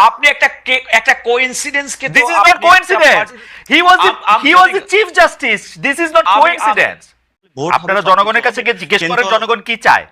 আপনি একটা একটা কোইন্সিডেন্স কে was the, আম- আম- he was the chief justice. This is not আমি- coincidence. ভোট আপনারা জনগণের কাছে। গিয়ে জিজ্ঞেস করেন জনগণ কি চায়?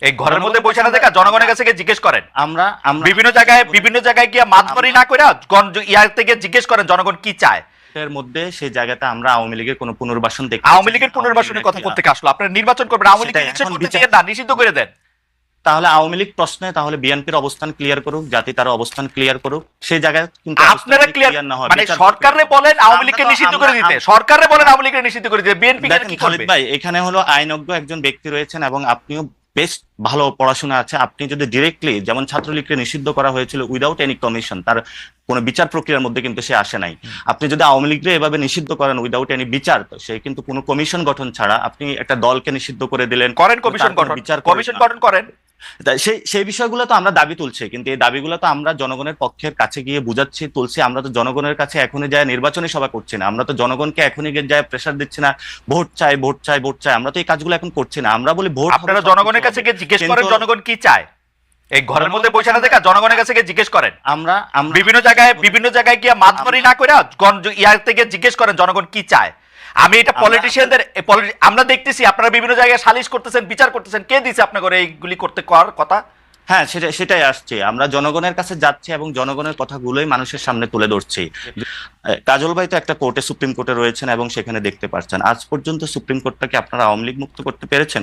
এই ঘরের মধ্যে বসে না দেখা জনগণের কাছে গিয়ে জিজ্ঞেস করেন। আমরা আমরা বিভিন্ন জায়গায় বিভিন্ন জায়গায় গিয়ে মাতবরি না করে ইয়ার থেকে জিজ্ঞেস করেন জনগণ কি চায়? এর মধ্যে সেই জায়গাতে আমরা আওয়ামী লীগের কোনো পুনর্বাসন দেখতে আওয়ামী লীগের পুনর্বাসনের কথা করতে আসলো। আপনারা নির্বাচন করবেন আওয়ামী লীগ নিষিদ্ধ করে দেন। তাহলে আওয়ামী লীগ প্রশ্নে তাহলে বিএনপির অবস্থান ক্লিয়ার করুক জাতি তার অবস্থান ক্লিয়ার করুক সেই জায়গায় কিন্তু আপনারা ক্লিয়ার না হয় মানে সরকারে বলেন আওয়ামী লীগকে নিষিদ্ধ করে দিতে। সরকারে বলেন আওয়ামী লীগকে নিষিদ্ধ করে দিতে। বিএনপি কি করবে? ভাই এখানে হলো আইনজ্ঞ একজন ব্যক্তি রয়েছেন এবং আপনিও বেশ ভালো পড়াশোনা আছে। আপনি যদি ডিরেক্টলি যেমন ছাত্রলীগকে নিষিদ্ধ করা হয়েছিল উইদাউট এনি কমিশন তার কোনো বিচার প্রক্রিয়ার মধ্যে কিন্তু সে আসে নাই। আপনি যদি আওয়ামী লীগকে এভাবে নিষিদ্ধ করেন উইদাউট এনি বিচার তো সে কিন্তু কোনো কমিশন গঠন ছাড়া আপনি একটা দলকে নিষিদ্ধ করে দিলেন। করেন কমিশন গঠন। বিচার কমিশন গঠন করেন। সেই সেই বিষয়গুলো তো আমরা দাবি তুলছি কিন্তু এই দাবিগুলো তো আমরা জনগণের পক্ষের কাছে গিয়ে বুঝাচ্ছি তুলছি। আমরা তো জনগণের কাছে এখনই যায় নির্বাচনী সভা করছি না। আমরা তো জনগণকে এখনই গিয়ে যায় প্রেশার দিচ্ছি না ভোট চাই ভোট চাই ভোট চাই। আমরা তো এই কাজগুলো এখন করছি না। আমরা বলি ভোট আপনারা জনগণের কাছে গিয়ে জিজ্ঞেস করেন জনগণ কি চায়? এই ঘরের মধ্যে বসে না দেখা জনগণের কাছে গিয়ে জিজ্ঞেস করেন। আমরা বিভিন্ন জায়গায় বিভিন্ন জায়গায় গিয়ে মাতবরি না করে ইয়ার থেকে জিজ্ঞেস করেন জনগণ কি চায়? আমি এটা পলিটিশিয়ানদের আমরা দেখতেছি আপনারা বিভিন্ন জায়গায় সালিশ করতেছেন বিচার করতেছেন কে দিছে আপনাকে এইগুলি করতে করার কথা? হ্যাঁ সেটা সেটাই আসছে। আমরা জনগণের কাছে যাচ্ছি এবং জনগণের কথাগুলোই মানুষের সামনে তুলে ধরছি। কাজল ভাই তো একটা কোর্টে সুপ্রিম কোর্টে রয়েছেন এবং সেখানে দেখতে পাচ্ছেন আজ পর্যন্ত সুপ্রিম কোর্টটাকে আপনারা আওয়ামী লীগ মুক্ত করতে পেরেছেন?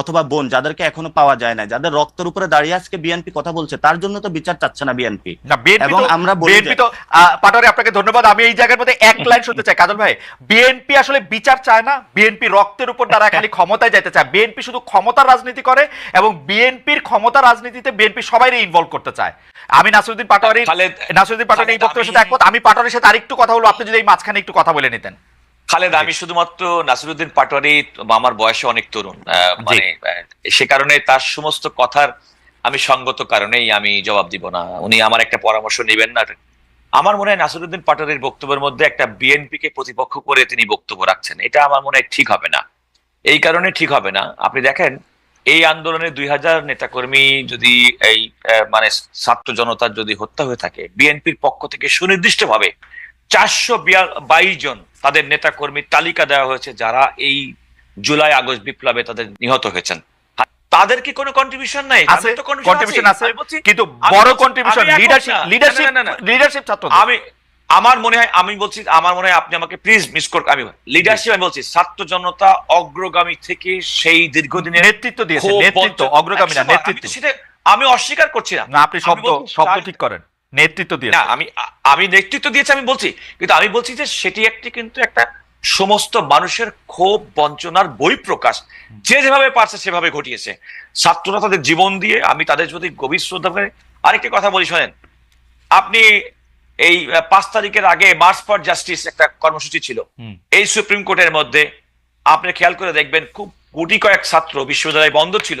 অথবা বোন যাদেরকে এখনও পাওয়া যায় না যাদের রক্তের উপরে দাঁড়িয়ে আজকে বিএনপি কথা বলছে তার জন্য তো বিচার চাচ্ছে না বিএনপি এবং আমরা বিএনপি তো আহ, পাটোয়ারি আপনাকে ধন্যবাদ। আমি এই জায়গার মধ্যে এক লাইন শুনতে চাই। কাজল ভাই বিএনপি আসলে বিচার চায় না? বিএনপি রক্তের উপর দাঁড়ায় খালি ক্ষমতায় যেতে চায়। বিএনপি শুধু ক্ষমতার রাজনীতি করে এবং বিএনপির ক্ষমতা রাজনীতিতে বিএনপি সবাই ইনভলভ করতে চায়। আমি নাসিরুদ্দিন পাটোয়ারি নাসিরুদ্দিন পাটোয়ারি এই বক্তব্যের সাথে আমি- একমত। আমি পাটোয়ারির সাথে আরেকটু কথা বলব। আপনি যদি এই মাঝখানে একটু কথা বলে নিতেন। খালেদ আমি শুধুমাত্র নাসিরুদ্দিন পাটোয়ারি আমার বয়সে অনেক তরুণ মানে সে কারণে তার সমস্ত কথার আমি সঙ্গত কারণেই আমি জবাব দিব না। উনি আমার একটা পরামর্শ নেবেন না। আমার মনে হয় নাসিরুদ্দিন পাটোয়ারির বক্তব্যের মধ্যে একটা বিএনপি কে প্রতিপক্ষ করে তিনি বক্তব্য রাখছেন। এটা আমার মনে হয় ঠিক হবে না। এই কারণে ঠিক হবে না। আপনি দেখেন এই আন্দোলনে দুই হাজার নেতাকর্মী যদি এই মানে ছাত্র জনতার যদি হত্যা হয়ে থাকে বিএনপির পক্ষ থেকে সুনির্দিষ্টভাবে চারশো বাইশ জন তাদের নেতা কর্মীর তালিকা দেওয়া হয়েছে যারা এই জুলাই আগস্ট বিপ্লবে তাদের নিহত হয়েছেন। তাদের কি কোনো কন্ট্রিবিউশন নাই? আছে তো কন্ট্রিবিউশন আছে। আমি কিন্তু বড় কন্ট্রিবিউশন লিডারশিপ লিডারশিপ। লিডারশিপ ছাত্র আমি আমার মনে হয় আমি বলছি আমার মনে হয় আপনি আমাকে প্লিজ মিস কর আমি লিডারশিপ আমি বলছি ছাত্র জনতা অগ্রগামী থেকে সেই দীর্ঘদিনের নেতৃত্ব দিয়েছে নেতৃত্ব অগ্রগামী না নেতৃত্ব। সেটা আমি অস্বীকার করছি না। না আপনি শব্দ শব্দ ঠিক করেন। নেতৃত্ব দিয়ে না আমি আমি নেতৃত্ব দিয়েছি আমি বলছি। কিন্তু আমি বলছি যে সেটি একটি কিন্তু একটা সমস্ত মানুষের ক্ষোভ বঞ্চনার বই প্রকাশ যে যেভাবে পারছে সেভাবে ঘটিয়েছে। ছাত্ররা তাদের জীবন দিয়ে আমি তাদের যদি গভীর শ্রদ্ধা করে আরেকটি কথা বলি শোনেন। আপনি এই পাঁচ তারিখের আগে মার্চ ফর জাস্টিস একটা কর্মসূচি ছিল। এই সুপ্রিম কোর্টের মধ্যে আপনি খেয়াল করে দেখবেন খুব কোটি কয়েক ছাত্র বিশ্ববিদ্যালয় বন্ধ ছিল।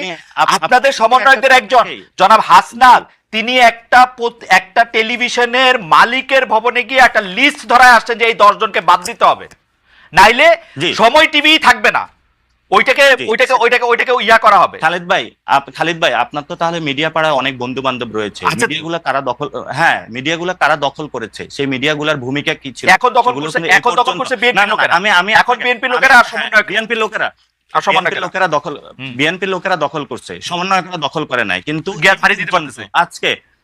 আপ- আপনাদের আপনি সমন্বয়কদের একজন জনাব হাসনাত তিনি একটা একটা টেলিভিশনের মালিকের ভবনে গিয়ে একটা লিস্ট ধরায় আসছেন যে এই দশ জনকে বাদ দিতে হবে। নাইলে সময় টিভি থাকবে না। ওইটাকে ওইটাকে ওইটাকে ওইটাকে ইয়া করা হবে। খালিদ ভাই খালিদ ভাই আপনার তো তাহলে মিডিয়া পাড়ায় অনেক বন্ধু বান্ধব রয়েছে। আচ্ছা। মিডিয়াগুলো কারা দখল হ্যাঁ মিডিয়াগুলো কারা দখল করেছে? সেই মিডিয়াগুলোর ভূমিকা কি ছিল? এখন দখল করছে এখন দখল করছে বিএনপি লোকেরা। আমি আমি এখন বিএনপি লোকেরা বিএনপি লোকেরা। লোকেরা দখল বিএনপির বিএনপি লোকেরা দখল করছে সমন্বয়করা দখল করে নাই কিন্তু আজকে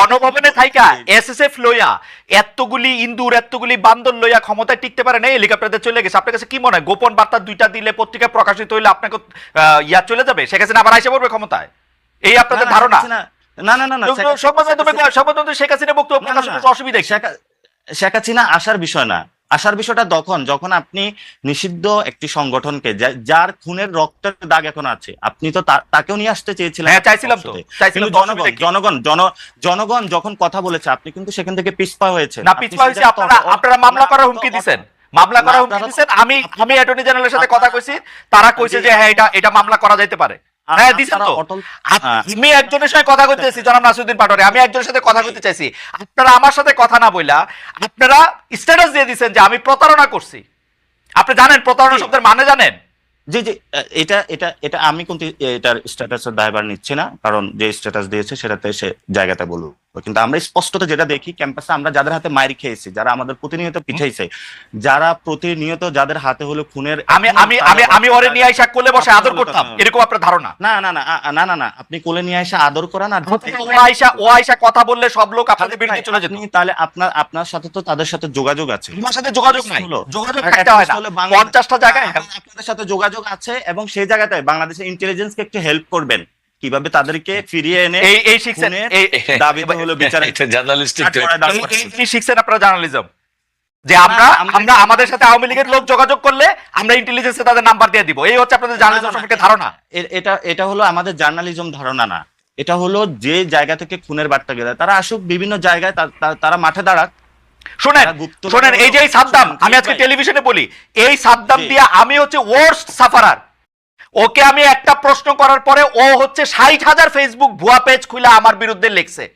গণভবনে থাইকা এসএসএফ লইয়া এতগুলি ইন্দুর এতগুলি বান্দর লইয়া ক্ষমতায় টিকতে পারে না চলে গেছে। আপনার কাছে কি মনে হয়? গোপন বার্তা দুইটা দিলে পত্রিকায় প্রকাশিত হইলে আপনাকে আহ, ইয়া চলে যাবে? শেখ হাসিনা আবার আইসে পড়বে ক্ষমতায়? এই আপনাদের ধারণা? না না না না সংবাদ মাধ্যমে সংবাদ মাধ্যমে শেখ হাসিনা বক্তব্য অসুবিধা। শেখ হাসিনা আসার বিষয় না। আসার বিষয়টা তখন যখন আপনি নিষিদ্ধ একটি সংগঠনকে যার খুনের রক্তের দাগ এখন আছে আপনি তো তাকেও নিয়ে আসতে চেয়েছিলেন হ্যাঁ, চাইছিলাম তো। চাইছিলাম জনগণ জনগণ জন জনগণ যখন কথা বলেছে আপনি কিন্তু সেখান থেকে পিছপা হয়েছে না পিছপা হয়েছে আপনারা আপনারা মামলা করার হুমকি দিছেন। মামলা করার হুমকি দিছেন। আমি আমি অ্যাটর্নি জেনারেলের সাথে কথা কইছি তারা কইছে যে হ্যাঁ এটা এটা মামলা করা যাইতে পারে। হ্যাঁ দিছেন তো। আমি একজনের সাথে কথা কইতেছি জনাব নাসিরউদ্দিন পাটোয়ারি। আমি একজনের সাথে কথা কইতে চাইছি। আপনারা আমার সাথে কথা না বইলা আপনারা স্ট্যাটাস দিয়ে দিছেন যে আমি প্রতারণা করছি। আপনি জানেন প্রতারণা শব্দের মানে জানেন? জি জি। এটা এটা এটা আমি কিন্তু এটার স্ট্যাটাসের দায়ভার নিচ্ছি না কারণ যে স্ট্যাটাস দিয়েছে সেটাতে সে জায়গাটা বলব কিন্তু আমরা স্পষ্টত যেটা দেখি ক্যাম্পাসে আমরা যাদের হাতে মাইর খেয়েছি যারা আমাদের প্রতিনিয়ত পিছাইছে যারা প্রতিনিয়ত যাদের হাতে হলো খুনের আমি আমি আমি আমি ওরে নিয়ে আইসা কোলে বসে আদর করতাম এরকম আপনার ধারণা? না না না না না না আপনি কোলে নিয়ে এসে আদর করান আর ও আইসা ও আইসা কথা বললে সব লোক আপনাদের বিরুদ্ধে চলে যেত। তাহলে আপনার আপনার সাথে তো তাদের সাথে যোগাযোগ আছে। আমার সাথে যোগাযোগ নাই। যোগাযোগ থাকতে হয় না। হলো বাংলাদেশ- পঞ্চাশটা জায়গায় আপনাদের সাথে যোগাযোগ আছে এবং সেই জায়গাতে বাংলাদেশের ইন্টেলিজেন্সকে একটু হেল্প করবেন। কীভাবে তাদেরকে ফিরিয়ে এনে এই এই শিখছেন খুনের হলো বিচার এটা জার্নালিস্টিক এই- শিখছেন আপনারা জার্নালিজম যে আমরা আমরা- আমাদের সাথে আওয়ামী লীগের লোক যোগাযোগ করলে আমরা ইন্টেলিজেন্সে তাদের নাম্বার দিয়ে দিব। এই হচ্ছে আপনাদের জার্নালিজম সম্পর্কে ধারণা। এটা এটা হলো আমাদের জার্নালিজম ধারণা না। এটা হলো যে জায়গা থেকে খুনের বার্তা গেলে তারা আসুক বিভিন্ন জায়গায় তারা মাঠে দাঁড়াক। শোনেন শোনেন এই যে এই সাদ্দাম আমি আজকে টেলিভিশনে বলি এই সাদ্দাম দিয়ে আমি হচ্ছে ওয়ার্স্ট সাফারার ওকে আমি একটা প্রশ্ন করার পরে ও হচ্ছে ষাট হাজার ফেসবুক ভুয়া পেজ খুলে আমার বিরুদ্ধে লিখছে।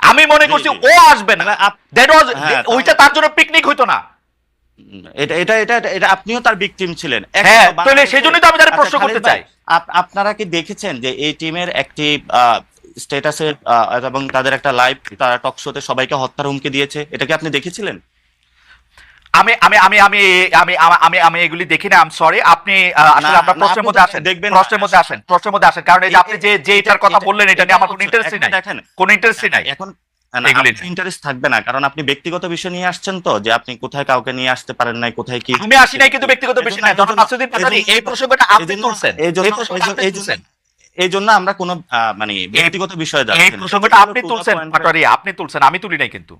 আমি মনে করছি ও আসবে না। মানে দ্যাট ওয়াজ হ্যাঁ, ওইটা তার জন্য পিকনিক হইতো না। এটা এটা এটা এটা- এটা আপনিও তার ভিকটিম ছিলেন। হ্যাঁ, তাহলে সেজন্যই তো আমি তার আচ্ছা, প্রশ্ন করতে চাই। আপনারা কি দেখেছেন যে এই টিমের একটি স্ট্যাটাসে এবং তাদের একটা লাইভ তারা টক শোতে সবাইকে হত্যার হুমকি দিয়েছে? এটা কি আপনি দেখেছিলেন? আমি আমি আমি আমি আমি আমি- আমি এগুলি দেখি না আম সরি আপনি আসলে না, প্রশ্নের মধ্যে আসেন। দেখবেন প্রশ্নের মধ্যে আসেন প্রশ্নের মধ্যে আসেন। কারণ এই যে আপনি যে যে এটার কথা বললেন এটা নিয়ে আমার কোনো ইন্টারেস্টই নাই। দেখেন কোনো ইন্টারেস্টই নাই। এখন ইন্টারেস্ট থাকবে না কারণ আপনি ব্যক্তিগত বিষয় নিয়ে আসছেন তো যে আপনি কোথায় কাউকে নিয়ে আসতে পারেন নাই কোথায় কি আমি আসি নাই কিন্তু ব্যক্তিগত বিষয় নাই যখন এই প্রসঙ্গটা আপনি জন্য- তুলছেন এই জন্য- এই এই জন্য- এই আমরা কোনো মানে ব্যক্তিগত বিষয়ে এই যাচ্ছি না। প্রসঙ্গটা আপনি তুলছেন পাটারি আপনি তুলছেন আমি তুলি নাই কিন্তু।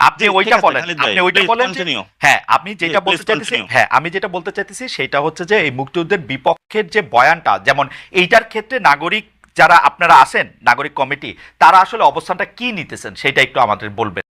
আপনি ওইটা বলেন। আপনি ওইটা বলেন হ্যাঁ আপনি যেটা বলতে চাইতেছি হ্যাঁ আমি যেটা বলতে চাইতেছি সেটা হচ্ছে যে এই মুক্তিযুদ্ধের বিপক্ষের যে বয়ানটা যেমন এইটার ক্ষেত্রে নাগরিক যারা আপনারা আছেন নাগরিক কমিটি তারা আসলে অবস্থানটা কি নিতেছেন সেটা একটু আমাদের বলবেন।